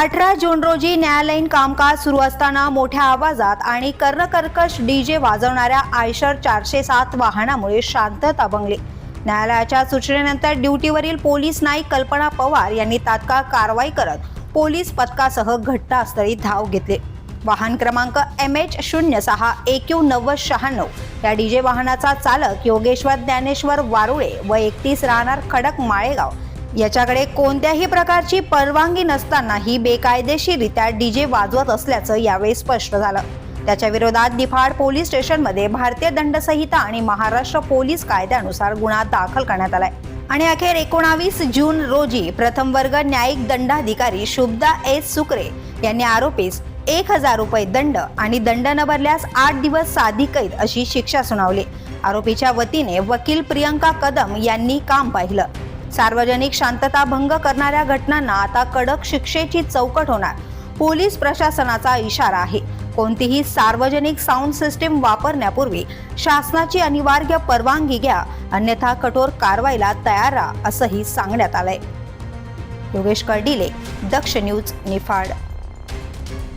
अठरा जून रोजी न्यायालयीन कामकाज सुरू असताना मोठ्या आवाजात आणि कर्णकर्कश डीजे वाजवणाऱ्या आयशर चारशे सात वाहनामुळे शांतता भंगली. न्यायालयाच्या सूचनेनंतर ड्युटीवरील पोलीस नाईक कल्पना पवार यांनी तात्काळ कारवाई करत पोलीस पथकासह घटनास्थळी धाव घेतली. वाहन क्रमांक एम एच शून्य सहा एक्यू नव्वद शहाण्णव या डीजे वाहनाचा चालक योगेश्वर ज्ञानेश्वर वारुळे व एकतीस राहणार खडक माळेगाव याच्याकडे कोणत्याही प्रकारची परवानगी नसतानाही बेकायदेशीरित्या डीजे वाजवत असल्याचं यावेळी स्पष्ट झालं. त्याच्या विरोधात निफाड पोलीस स्टेशनमध्ये भारतीय दंडसंहिता आणि महाराष्ट्र पोलीस कायद्यानुसार गुन्हा दाखल करण्यात आलाय. आणि अखेर एकोणावीस जून रोजी प्रथम वर्ग न्यायिक दंडाधिकारी शुभदा एस सुकरे यांनी आरोपीस एक हजार रुपये दंड आणि दंड न भरल्यास आठ दिवस साधी कैद अशी शिक्षा सुनावली. आरोपीच्या वतीने वकील प्रियंका कदम यांनी काम पाहिलं. सार्वजनिक शांतता भंग करणाऱ्या घटनांना आता कडक शिक्षेची चौकट होणार. पोलीस प्रशासनाचा इशारा आहे. कोणतीही सार्वजनिक साऊंड सिस्टीम वापरण्यापूर्वी शासनाची अनिवार्य परवानगी घ्या. अन्यथा कठोर कारवाईला तयार राहा असंही सांगण्यात आलंय. योगेश कर्डिले दक्ष न्यूज निफाड.